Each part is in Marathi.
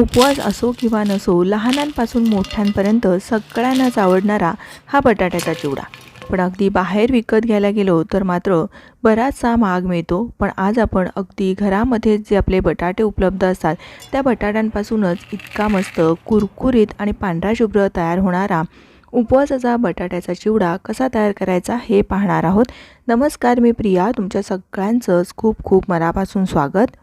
उपवास असो किंवा नसो लहानांपासून मोठ्यांपर्यंत सगळ्यांनाच आवडणारा हा बटाट्याचा चिवडा. पण अगदी बाहेर विकत घ्यायला गेलो तर मात्र बराचसा महाग मिळतो. पण आज आपण अगदी घरामध्ये जे आपले बटाटे उपलब्ध असतात त्या बटाट्यांपासूनच इतका मस्त कुरकुरीत आणि पांढरा शुभ्र तयार होणारा उपवासाचा बटाट्याचा चिवडा कसा तयार करायचा हे पाहणार आहोत. नमस्कार मी प्रिया. तुमच्या सगळ्यांचंच खूप खूप मनापासून स्वागत.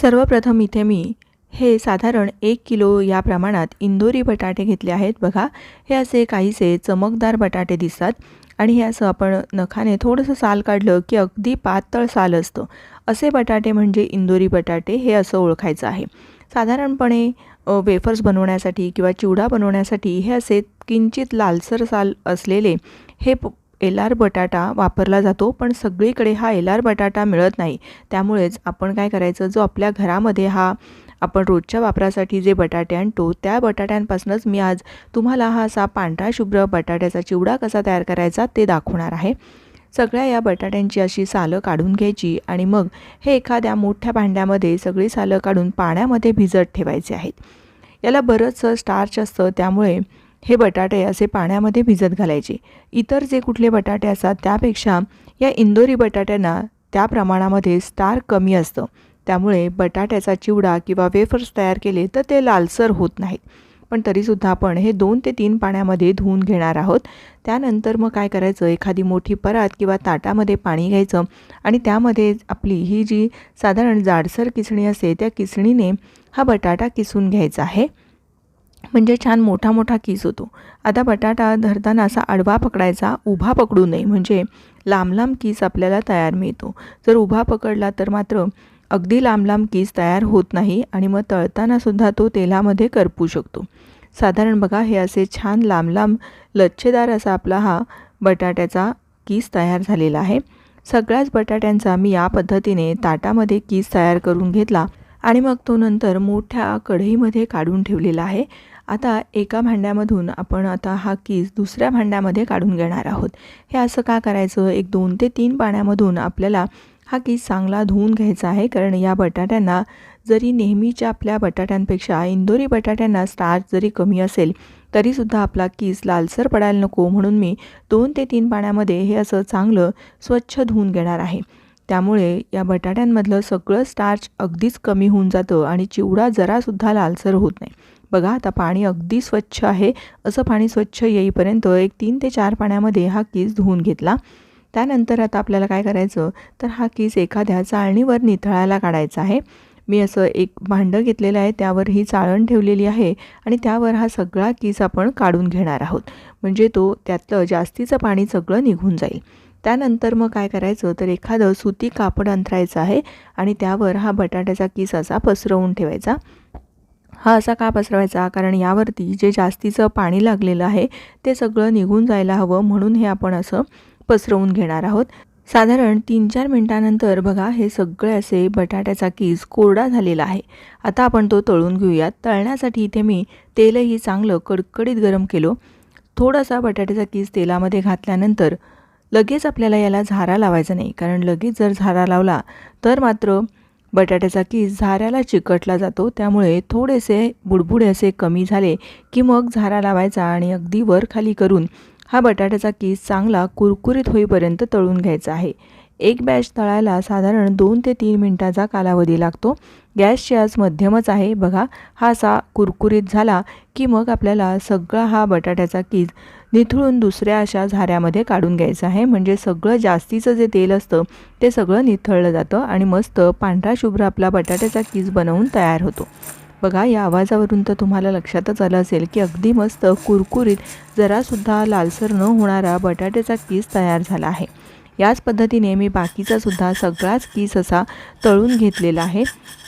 सर्वप्रथम इथे मी हे साधारण एक किलो या प्रमाणात इंदोरी बटाटे घेतले आहेत. बघा हे असे काहीसे चमकदार बटाटे दिसतात आणि हे असं आपण नखाने थोडंसं साल काढलं की अगदी पातळ साल असतं. असे बटाटे म्हणजे इंदोरी बटाटे हे असं ओळखायचं आहे. साधारणपणे वेफर्स बनवण्यासाठी किंवा चिवडा बनवण्यासाठी हे असे किंचित लालसर साल असलेले हे एलार बटाटा वापरला जातो पण सगळीकडे हा एलार बटाटा मिळत नाही. त्यामुळेच आपण काय करायचं जो आपल्या घरामध्ये हा आपण रोजच्या वापरासाठी जे बटाटे आणतो त्या बटाट्यांपासूनच मी आज तुम्हाला हा असा पांढरा शुभ्र बटाट्याचा चिवडा कसा तयार करायचा ते दाखवणार आहे. सगळ्या या बटाट्यांची अशी सालं काढून घ्यायची आणि मग हे एखाद्या मोठ्या भांड्यामध्ये सगळी सालं काढून पाण्यामध्ये भिजत ठेवायचे आहेत. याला बरंचसं स्टार्च असतं त्यामुळे हे बटाटे असे पाण्यामध्ये भिजत घालायचे. इतर जे कुठले बटाटे असतात त्यापेक्षा या इंदोरी बटाट्यांना त्या प्रमाणामध्ये स्टार कमी असतं. त्यामुळे बटाट्याचा चिवडा किंवा वेफर्स तयार केले तर ते लालसर होत नाहीत. पण तरीसुद्धा आपण हे दोन ते तीन पाण्यामध्ये धुवून घेणार आहोत. त्यानंतर मग काय करायचं? एखादी मोठी परात किंवा ताटामध्ये पाणी घ्यायचं आणि त्यामध्ये आपली ही जी साधारण जाडसर किसणी असते त्या किसणीने हा बटाटा किसून घ्यायचा आहे. म्हणजे छान मोठा मोठा किस होतो. आता बटाटा धरताना असा आडवा पकडायचा उभा पकडू नये. म्हणजे लांब लांब किस आपल्याला तयार मिळतो. जर उभा पकडला तर मात्र अगदी लांब लांब किस तयार होत नाही आणि मग तळतानासुद्धा तो तेलामध्ये करपू शकतो. साधारण बघा हे असे छान लांब लांब लच्छेदार असा आपला हा बटाट्याचा कीस तयार झालेला आहे. सगळ्याच बटाट्यांचा मी या पद्धतीने ताटामध्ये कीस तयार करून घेतला आणि मग तो नंतर मोठ्या कढईमध्ये काढून ठेवलेला आहे. आता एका भांड्यामधून आपण आता हा कीस दुसऱ्या भांड्यामध्ये काढून घेणार आहोत. हे असं का करायचं? एक दोन ते तीन पाण्यामधून आपल्याला हा किस चांगला धुवून घ्यायचा आहे. कारण या बटाट्यांना जरी नेहमीच्या आपल्या बटाट्यांपेक्षा इंदोरी बटाट्यांना स्टार्च जरी कमी असेल तरीसुद्धा आपला किस लालसर पडायला नको म्हणून मी दोन ते तीन पाण्यामध्ये हे असं चांगलं स्वच्छ धुवून घेणार आहे. त्यामुळे या बटाट्यांमधलं सगळं स्टार्च अगदीच कमी होऊन जातं आणि चिवडा जरासुद्धा लालसर होत नाही. बघा आता पाणी अगदी स्वच्छ आहे. असं पाणी स्वच्छ येईपर्यंत एक तीन ते चार पाण्यामध्ये हा किस धुवून घेतला. त्यानंतर आता आपल्याला काय करायचं? तर हा किस एखाद्या चाळणीवर निथळायला काढायचा आहे. मी असं एक भांडं घेतलेलं आहे त्यावर ही चाळण ठेवलेली आहे आणि त्यावर हा सगळा किस आपण काढून घेणार आहोत. म्हणजे तो त्यातलं जास्तीचं पाणी सगळं निघून जाईल. त्यानंतर मग काय करायचं? तर एखादं सुती कापड अंथरायचं आहे आणि त्यावर हा बटाट्याचा किस असा पसरवून ठेवायचा. हा असा का पसरवायचा? कारण यावरती जे जास्तीचं पाणी लागलेलं आहे ते सगळं निघून जायला हवं म्हणून हे आपण असं पसरवून घेणार आहोत. साधारण तीन चार मिनटानंतर बघा हे सगळे असे बटाट्याचा कीस कोरडा झालेला आहे. आता आपण तो तळून घेऊयात. तळण्यासाठी इथे मी तेलही चांगलं कडकडीत गरम केलो. थोडासा बटाट्याचा कीस तेलामध्ये घातल्यानंतर लगेच आपल्याला याला झारा लावायचा नाही. कारण लगेच जर झारा लावला तर मात्र बटाट्याचा कीस झाऱ्याला चिकटला जातो. त्यामुळे थोडेसे बुडबुडे असे कमी झाले की मग झारा लावायचा आणि अगदी वर खाली करून हा बटाट्याचा कीस चांगला कुरकुरीत होईपर्यंत तळून घ्यायचा आहे. एक बॅच तळायला साधारण दोन ते तीन मिनटाचा कालावधी लागतो. गॅसची आज मध्यमच आहे. बघा हा असा कुरकुरीत झाला की मग आपल्याला सगळा हा बटाट्याचा कीज निथळून दुसऱ्या अशा झाऱ्यामध्ये काढून घ्यायचं आहे. म्हणजे सगळं जास्तीचं जे तेल असतं ते सगळं निथळलं जातं आणि मस्त पांढरा शुभ्र आपला बटाट्याचा कीज बनवून तयार होतो. बघा या आवाजावरून तर तुम्हाला लक्षातच आलं असेल की अगदी मस्त कुरकुरीत जरासुद्धा लालसर न होणारा बटाट्याचा कीस तयार झाला आहे. याच पद्धतीने मी बाकीचा सुद्धा सगळाच कीस असा तळून घेतलेला आहे.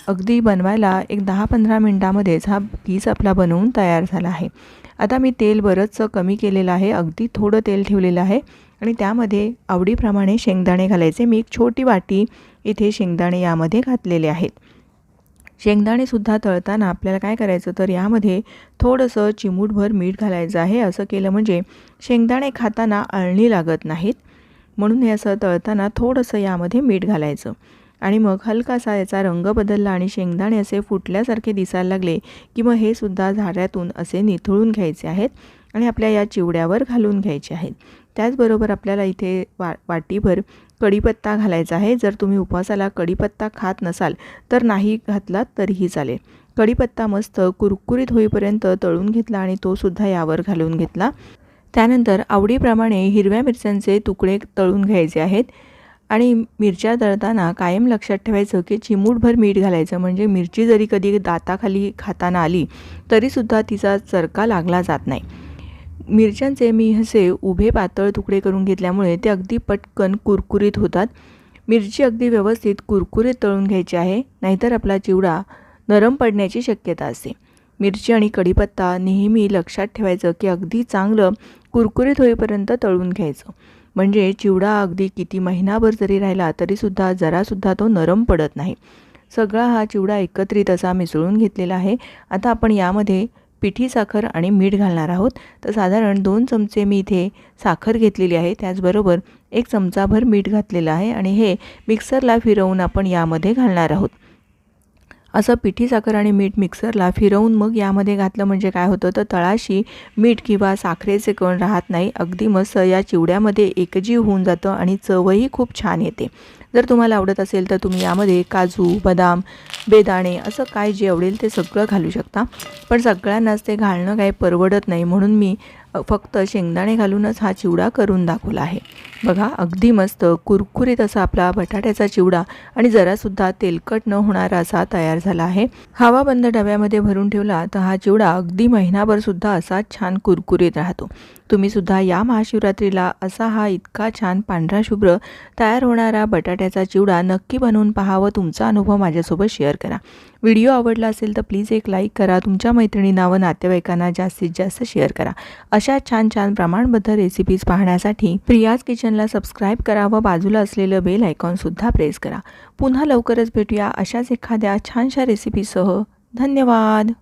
अगदी बनवायला एक दहा पंधरा मिनटामध्येच हा कीस आपला बनवून तयार झाला आहे. आता मी तेल बरंचसं कमी केलेलं आहे अगदी थोडं तेल ठेवलेलं आहे आणि त्यामध्ये आवडीप्रमाणे शेंगदाणे घालायचे. मी एक छोटी वाटी इथे शेंगदाणे यामध्ये घातलेले आहेत. शेंगदाणेसुद्धा तळताना आपल्याला काय करायचं? तर यामध्ये थोडंसं चिमूटभर मीठ घालायचं आहे. असं केलं म्हणजे शेंगदाणे खाताना अळणी लागत नाहीत. म्हणून हे असं तळताना थोडंसं यामध्ये मीठ घालायचं. आणि मग हलकासा याचा रंग बदलला आणि शेंगदाणे असे फुटल्यासारखे दिसायला लागले की मग हे सुद्धा झाऱ्यातून असे निथळून घ्यायचे आहेत आणि आपल्या या चिवड्यावर घालून घ्यायचे आहेत. त्याचबरोबर आपल्याला इथे वा वाटीभर कढीपत्ता घालायचा आहे. जर तुम्ही उपवासाला कढीपत्ता खात नसाल तर नाही घातलात तरीही चालेल. कढीपत्ता मस्त कुरकुरीत होईपर्यंत तळून घेतला आणि तो सुद्धा यावर घालून घेतला. त्यानंतर आवडीप्रमाणे हिरव्या मिरच्यांचे तुकडे तळून घ्यायचे आहेत. आणि मिरच्या तळताना कायम लक्षात ठेवायचं की चिमूटभर मीठ घालायचं. म्हणजे मिरची जरी कधी दाताखाली खाताना आली तरीसुद्धा तिचा चरका लागला जात नाही. मिरच्यांचे मी असे उभे पातळ तुकडे करून घेतल्यामुळे ते अगदी पटकन कुरकुरीत होतात. मिरची अगदी व्यवस्थित कुरकुरीत तळून घ्यायची आहे नाहीतर आपला चिवडा नरम पडण्याची शक्यता असते. मिरची आणि कढीपत्ता नेहमी लक्षात ठेवायचं की अगदी चांगलं कुरकुरीत होईपर्यंत तळून घ्यायचं. म्हणजे चिवडा अगदी किती महिनाभर जरी राहिला तरीसुद्धा जरासुद्धा तो नरम पडत नाही. सगळा हा चिवडा एकत्रित असा मिसळून घेतलेला आहे. आता आपण यामध्ये पिठी साखर आणि मीठ घालणार आहोत. तर साधारण दोन चमचे मी इथे साखर घेतलेली आहे. त्याचबरोबर एक चमचाभर मीठ घातलेलं आहे आणि हे मिक्सरला फिरवून आपण यामध्ये घालणार आहोत. असं पिठी साखर आणि मीठ मिक्सरला फिरवून मग यामध्ये घातलं म्हणजे काय होतं? तर तळाशी मीठ किंवा साखरेचे कण राहत नाही. अगदी मस्त या चिवड्यामध्ये एकजीव होऊन जातं आणि चवही खूप छान येते. जर तुम्हाला आवडत असेल तर तुम्ही यामध्ये काजू बदाम बेदाणे असं काय जे आवडेल ते सगळं घालू शकता. पण सगळ्यांनाच ते घालणं काही परवडत नाही. म्हणून मी फक्त शेंगदाणे घालूनच हा चिवडा करून दाखवला आहे. बघा अगदी मस्त कुरकुरीत असा आपला बटाट्याचा चिवडा आणि जरासुद्धा तेलकट न होणारा असा तयार झाला आहे. हवा बंद डब्यामध्ये भरून ठेवला तर हा चिवडा अगदी महिनाभरसुद्धा असा छान कुरकुरीत राहतो. तुम्हीसुद्धा या महाशिवरात्रीला असा हा इतका छान पांढरा शुभ्र तयार होणारा बटाट्याचा चिवडा नक्की बनवून पहा व तुमचा अनुभव माझ्यासोबत शेअर करा. व्हिडिओ आवडला असेल तर प्लीज एक लाईक करा. तुमच्या मैत्रिणींना व नातेवाईकांना जास्तीत जास्त शेअर करा. अशा छान छान प्रमाणबद्ध रेसिपीज पाहण्यासाठी प्रियाज किचनला सबस्क्राईब करा व बाजूला असलेलं बेल आयकॉनसुद्धा प्रेस करा. पुन्हा लवकरच भेटूया अशाच एखाद्या छानशा रेसिपीसह धन्यवाद!